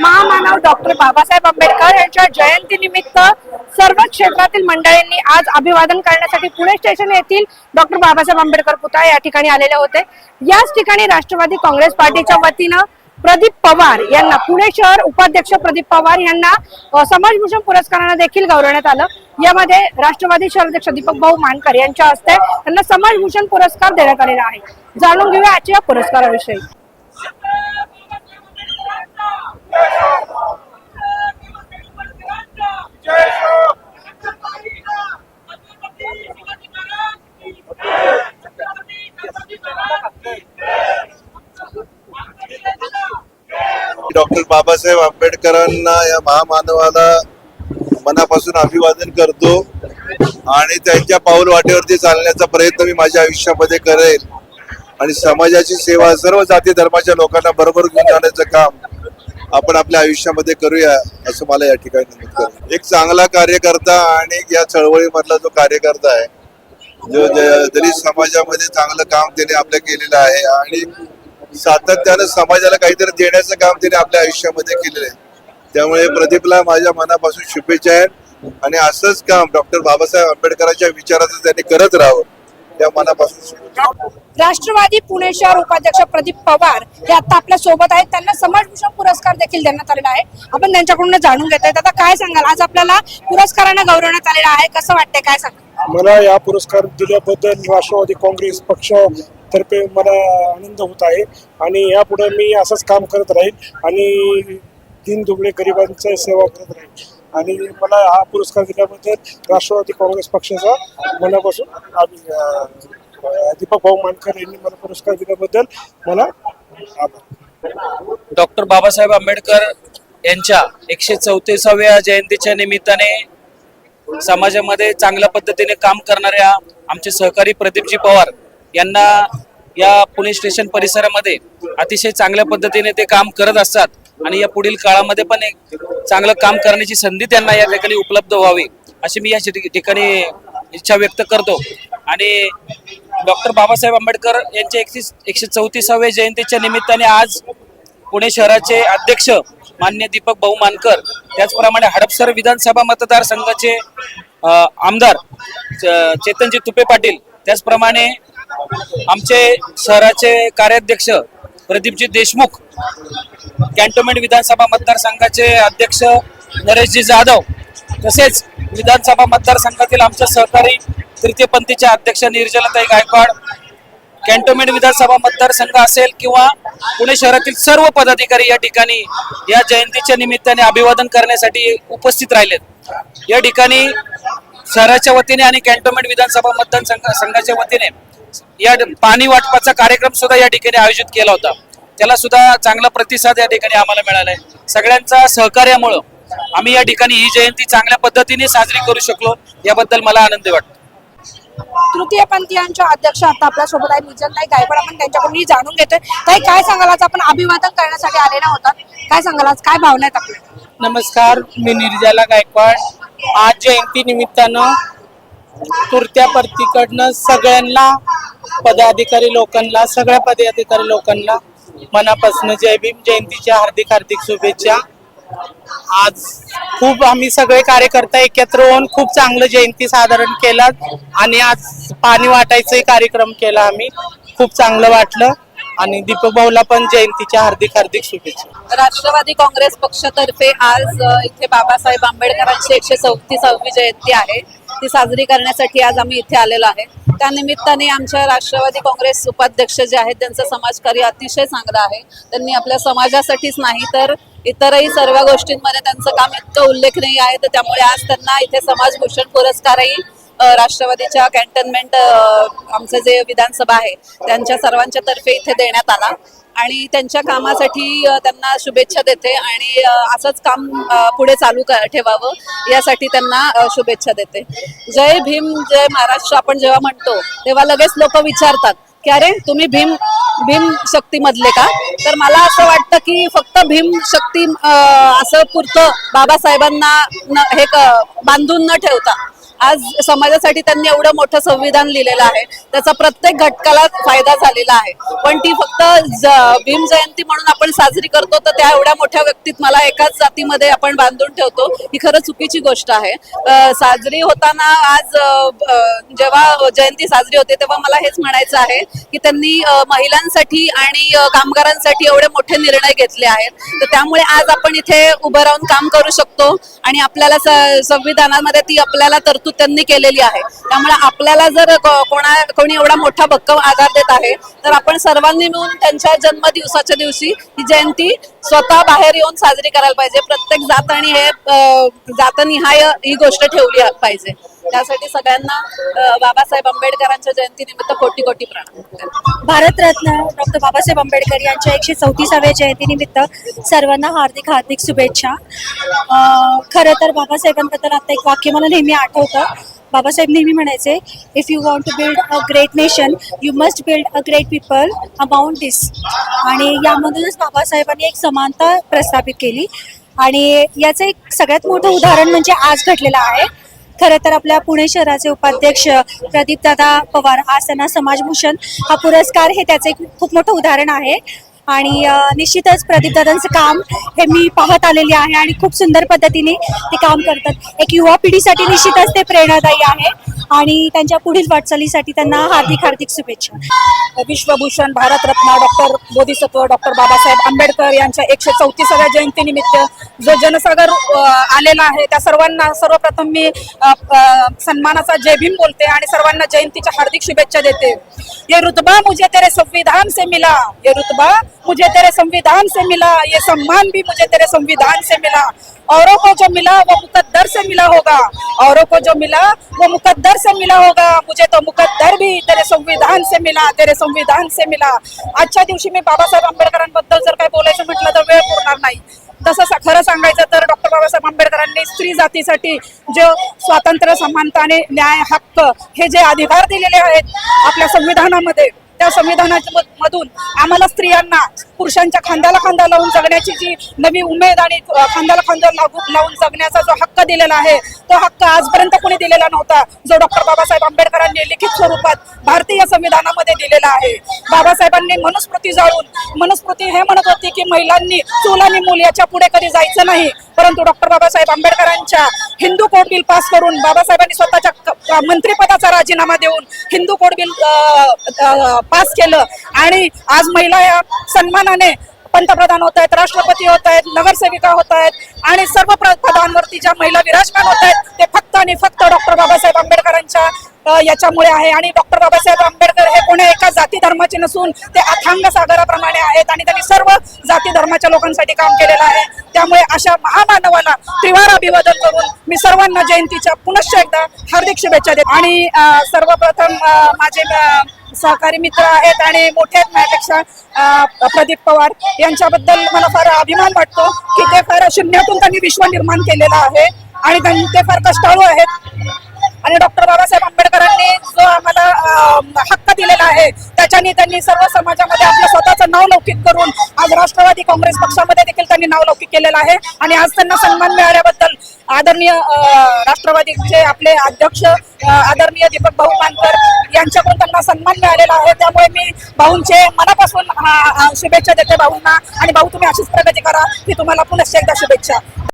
महामानव डॉक्टर बाबासाहेब आंबेडकर यांच्या जयंती निमित्त सर्व क्षेत्रातील मंडळींनी आज अभिवादन करण्यासाठी पुणे स्टेशन येथील डॉक्टर बाबासाहेब आंबेडकर पुतळा या ठिकाणी आलेले होते. याच ठिकाणी राष्ट्रवादी काँग्रेस पार्टीच्या वतीनं प्रदीप पवार यांना पुणे शहर उपाध्यक्ष प्रदीप पवार यांना समाजभूषण पुरस्कारानं देखील गौरवण्यात आलं. यामध्ये राष्ट्रवादी शहराध्यक्ष दीपक भाऊ मानकर यांच्या हस्ते त्यांना समाजभूषण पुरस्कार देण्यात आलेला आहे. जाणून घेऊया आजच्या या पुरस्काराविषयी. डॉक्टर बाबासाहेब आंबेडकरांना या महामानवाला मनापासून अभिवादन करतो आणि त्यांच्या पाऊल वाटेवरती चालण्याचा प्रयत्न मी माझ्या आयुष्यामध्ये करेल. आणि समाजाची सेवा सर्व जाती धर्माच्या लोकांना बरोबर घेऊन जाण्याचं काम आपण आपल्या आयुष्यामध्ये करूया असं मला या ठिकाणी नमूद करतो एक चांगला कार्यकर्ता आणि या चळवळीमधला जो कार्यकर्ता आहे जो ज- जरी समाजामध्ये चांगलं काम त्याने आपल्या केलेलं आहे आणि सातत्यानं समाजाला काहीतरी देण्याचं काम त्याने आपल्या आयुष्यामध्ये केलेलं आहे. त्यामुळे प्रदीपला माझ्या मनापासून शुभेच्छा आहेत आणि असंच काम डॉक्टर बाबासाहेब आंबेडकरांच्या विचाराचं त्यांनी करत राहावं. त्या मनापासून राष्ट्रवादी पुणे शहर उपाध्यक्ष प्रदीप पवार हे आता आपल्यासोबत आहेत. त्यांना समाजभूषण पुरस्कार देखील देण्यात आलेला आहे. आपण त्यांच्याकडून जाणून घेतोय. आता काय सांगाल? आज आपल्याला पुरस्कारानं गौरवण्यात आलेला आहे. कसं वाटतंय? काय सांगाल? मला या पुरस्कार दिल्याबद्दल राष्ट्रवादी काँग्रेस पक्ष तर्फे मला आनंद होत आहे. आणि यापुढे मी असंच काम करत राहील आणि तीन दुबळे गरिबांची सेवा करत राहील. आणि मला हा पुरस्कार दिल्याबद्दल राष्ट्रवादी काँग्रेस पक्षाचा मनापासून आम्ही दीपक भाऊ मानकर यांनी मला पुरस्कार दिल्याबद्दल मला आभार. डॉक्टर बाबासाहेब आंबेडकर यांच्या एकशे चौतीसाव्या जयंतीच्या निमित्ताने समाजामध्ये चांगल्या पद्धतीने काम करणाऱ्या आमचे सहकारी प्रदीपजी पवार यांना या पोलीस स्टेशन परिसरामध्ये अतिशय चांगल्या पद्धतीने ते काम करत असतात. आणि या पुढील काळामध्ये पण एक चांगलं काम करण्याची संधी त्यांना या ठिकाणी उपलब्ध व्हावी अशी मी या ठिकाणी इच्छा व्यक्त करतो. आणि डॉक्टर बाबासाहेब आंबेडकर यांच्या एकतीस एकशे चौतीसाव्या जयंतीच्या निमित्ताने आज पुणे शहराचे अध्यक्ष मान्य दीपक भाऊ मानकर त्याचप्रमाणे हडपसर विधानसभा मतदारसंघाचे आमदार चेतनजी तुपे पाटील त्याचप्रमाणे आमचे शहराचे कार्याध्यक्ष प्रदीपजी देशमुख कॅन्टोन्मेंट विधानसभा मतदारसंघाचे अध्यक्ष नरेशजी जाधव तसेच विधानसभा मतदारसंघातील आमच्या सहकारी तृतीयपंथीच्या अध्यक्ष निर्जलाताई गायकवाड कॅन्टोन्मेंट विधानसभा मतदारसंघ असेल किंवा पुणे शहरातील सर्व पदाधिकारी या ठिकाणी या जयंतीच्या निमित्ताने अभिवादन करण्यासाठी उपस्थित राहिलेत. या ठिकाणी शहराच्या वतीने आणि कॅन्टोन्मेंट विधानसभा मतदारसंघ संघाच्या वतीने या पाणी वाटपाचा कार्यक्रम सुद्धा या ठिकाणी आयोजित केला होता. त्याला सुद्धा चांगला प्रतिसाद या ठिकाणी आम्हाला मिळालाय. सगळ्यांचा सहकार्यामुळं आम्ही या ठिकाणी ही जयंती चांगल्या पद्धतीने साजरी करू शकलो याबद्दल मला आनंद वाटतो. तृतीयपंथीयांच्या अध्यक्ष आता आपल्यासोबत आहे निजलताई गायकवाड आपण त्यांच्याकडून जाणून घेतोय. ताई काय सांगाल? आज आपण अभिवादन करण्यासाठी आलेला होता काय सांगाल? आज काय भावना आहेत आपल्या? नमस्कार मी निर्जला गायकवाड. आज जयंती निमित्तानं तुरत्या परतीकडनं सगळ्यांना पदाधिकारी लोकांना सगळ्या पदाधिकारी लोकांना मनापासून जय भीम. जयंतीच्या हार्दिक हार्दिक शुभेच्छा. आज खूप आम्ही सगळे कार्यकर्ता एकत्र होऊन खूप चांगलं जयंती साधारण केलं आणि आज पाणी वाटायचाही कार्यक्रम केला आम्ही. खूप चांगलं वाटलं. आणि दीपक भाऊला पण जयंतीच्या हार्दिक हार्दिक शुभेच्छा. राष्ट्रवादी काँग्रेस पक्षातर्फे आज इथे बाबासाहेब आंबेडकरांची एकशे चौतीसावी जयंती आहे. ती साजरी करण्यासाठी आज आम्ही इथे आलेलो आहे. त्यानिमित्ताने आमच्या राष्ट्रवादी काँग्रेस उपाध्यक्ष जे आहेत त्यांचं समाजकार्य अतिशय चांगलं आहे. त्यांनी आपल्या समाजासाठीच नाही तर इतरही सर्व गोष्टींमध्ये त्यांचं काम इतकं उल्लेखनीय आहे तर त्यामुळे आज त्यांना इथे समाजभूषण पुरस्कारही राष्ट्रवादीच्या कॅन्टनमेंट आमचं जे विधानसभा आहे त्यांच्या सर्वांच्या तर्फे इथे देण्यात आला. आणि त्यांच्या कामासाठी त्यांना शुभेच्छा देते आणि असंच काम पुढे चालू ठेवावं यासाठी त्यांना शुभेच्छा देते. जय भीम जय महाराष्ट्र आपण जेव्हा म्हणतो तेव्हा लगेच लोक विचारतात की अरे तुम्ही भीम भीम शक्तीमधले का? तर मला असं वाटतं की फक्त भीम शक्ती असं पुरतं बाबासाहेबांना हे बांधून न ठेवता. आज समाजासाठी त्यांनी एवढं मोठं संविधान लिहिलेलं आहे. त्याचा प्रत्येक घटकाला फायदा झालेला आहे. पण ती फक्त भीम जयंती म्हणून आपण साजरी करतो तर त्या एवढ्या मोठ्या व्यक्तीत मला एकाच जातीमध्ये आपण बांधून ठेवतो ही खरं चुकीची गोष्ट आहे. साजरी होताना आज जेव्हा जयंती साजरी होते तेव्हा मला हेच म्हणायचं आहे की त्यांनी महिलांसाठी आणि कामगारांसाठी एवढे मोठे निर्णय घेतले आहेत. तर त्यामुळे आज आपण इथे उभं राहून काम करू शकतो आणि आपल्याला संविधानामध्ये ती आपल्याला तरतूद त्यांनी केलेली आहे. त्यामुळे आपल्याला जर कोणा कोणी एवढा मोठा भक्कम आधार देत आहे तर आपण सर्वांनी मिळून त्यांच्या जन्मदिवसाच्या दिवशी ही जयंती स्वतः बाहेर येऊन साजरी करायला पाहिजे. प्रत्येक जात आणि हे जातनिहाय ही गोष्ट ठेवली पाहिजे. त्यासाठी सगळ्यांना बाबासाहेब आंबेडकरांच्या जयंतीनिमित्त कोटी कोटी प्रणाम भारतरत्न डॉक्टर बाबासाहेब आंबेडकर यांच्या एकशे चौतीसाव्या जयंतीनिमित्त सर्वांना हार्दिक हार्दिक शुभेच्छा. खरं तर बाबासाहेबांबद्दल आता एक वाक्य मला नेहमी आठवतं. बाबासाहेब नेहमी म्हणायचे if you want to build a great nation you must build a great people abound this आणि यामधूनच बाबासाहेबांनी एक समानता प्रस्थापित केली. आणि याचं एक सगळ्यात मोठं उदाहरण म्हणजे आज घडलेलं आहे. खरं तर आपल्या पुणे शहराचे उपाध्यक्ष प्रदीपदादा पवार आज त्यांना समाजभूषण हा पुरस्कार हे त्याचे एक खूप मोठं उदाहरण आहे. आणि निश्चितच प्रदीपदादांचं काम हे मी पाहत आलेले आहे आणि खूप सुंदर पद्धतीने ते काम करतात. एक युवा पिढीसाठी निश्चितच ते प्रेरणादायी आहे. आणि त्यांच्या पुढील वाटचालीसाठी त्यांना हार्दिक हार्दिक शुभेच्छा. विश्वभूषण भारतरत्न डॉक्टर बोधिसत्व डॉक्टर बाबासाहेब आंबेडकर यांच्या एकशे चौतीसाव्या जयंतीनिमित्त जो जनसागर आलेला आहे त्या सर्वांना सर्वप्रथम मी सन्मानाचा जय भीम बोलते आणि सर्वांना जयंतीच्या हार्दिक शुभेच्छा देते. ये रुतबा मुझे तेरे संविधान से मिला. ये रुतबा मुझे तेरे संविधान से मिला. ये सम्मान भी मुझे तेरे संविधान से मिला. औरों को जो मिला वो मुकद्दर से मिला होगा. औरों को जो मिला वो मुकद्दर से मिला होगा मुझे तो मुकद्दर भी तेरे संविधान से मिला तेरे संविधान से मिला। आजच्या दिवशी मी बाबासाहेब आंबेडकरांबद्दल जर काही बोलायचं म्हटलं तर वेळ पुरणार नाही. तसं खरं सांगायचं तर डॉक्टर बाबासाहेब आंबेडकरांनी स्त्री जातीसाठी जे स्वातंत्र्य समानता आणि न्याय हक्क हे जे अधिकार दिलेले आहेत आपल्या संविधानामध्ये त्या संविधानाच्या मधून आम्हाला स्त्रियांना पुरुषांच्या खांद्याला खांदा लावून जगण्याची जी नवी उमेद आणि खांद्याला खांदा लागू- लावून जगण्याचा जो हक्क दिलेला आहे तो हक्क आजपर्यंत कोणी दिलेला नव्हता. जो डॉक्टर बाबासाहेब आंबेडकरांनी लिखित स्वरूपात भारतीय संविधानामध्ये दिलेला आहे. बाबासाहेबांनी मनुस्मृती जाळून मनुस्मृती हे म्हणत होती की महिलांनी चूल आणि मूल याच्यापुढे कधी जायचं नाही. परंतु डॉक्टर बाबासाहेब आंबेडकरांच्या हिंदू कोड बिल पास करून बाबासाहेबांनी स्वतःच्या मंत्रिपदाचा राजीनामा देऊन हिंदू कोड बिल पास केलं. आणि आज महिला या सन्मानाने पंतप्रधान होत आहेत राष्ट्रपती होत आहेत नगरसेविका होत आहेत आणि सर्व पदांवरती ज्या महिला विराजमान होत आहेत ते फक्त आणि फक्त डॉक्टर बाबासाहेब आंबेडकरांच्या याच्यामुळे आहे. आणि डॉक्टर बाबासाहेब आंबेडकर हे कोणी एका जाती धर्माचे नसून ते अथांग सागराप्रमाणे आहेत आणि त्यांनी सर्व जाती धर्माच्या लोकांसाठी काम केलेलं आहे. त्यामुळे अशा महामानवाला त्रिवार अभिवादन करून मी सर्वांना जयंतीच्या पुनश्च एकदा हार्दिक शुभेच्छा देते आणि सर्वप्रथम माझे सहकारी मित्र आहेत आणि मोठे आहेत माझ्यापेक्षा प्रदीप पवार यांच्याबद्दल मला फार अभिमान वाटतो की ते फार शून्यातून त्यांनी विश्व निर्माण केलेलं आहे आणि त्यां- ते फार कष्टाळू आहेत. आणि डॉक्टर बाबासाहेब आंबेडकरांनी जो आम्हाला हक्क दिलेला आहे त्याच्याने त्यांनी सर्व समाजामध्ये आपलं स्वतःचं नाव लौकिक करून आज राष्ट्रवादी काँग्रेस पक्षामध्ये देखील त्यांनी नाव लौकिक केलेलं आहे. आणि आज त्यांना सन्मान मिळाल्याबद्दल आदरणीय राष्ट्रवादीचे आपले अध्यक्ष आदरणीय दीपक भाऊ मानकर यांच्याकडून त्यांना सन्मान मिळालेला आहे. त्यामुळे मी भाऊंचे मनापासून शुभेच्छा देते भाऊंना. आणि भाऊ तुम्ही अशीच प्रगती करा की तुम्हाला पुन्हा एकदा शुभेच्छा.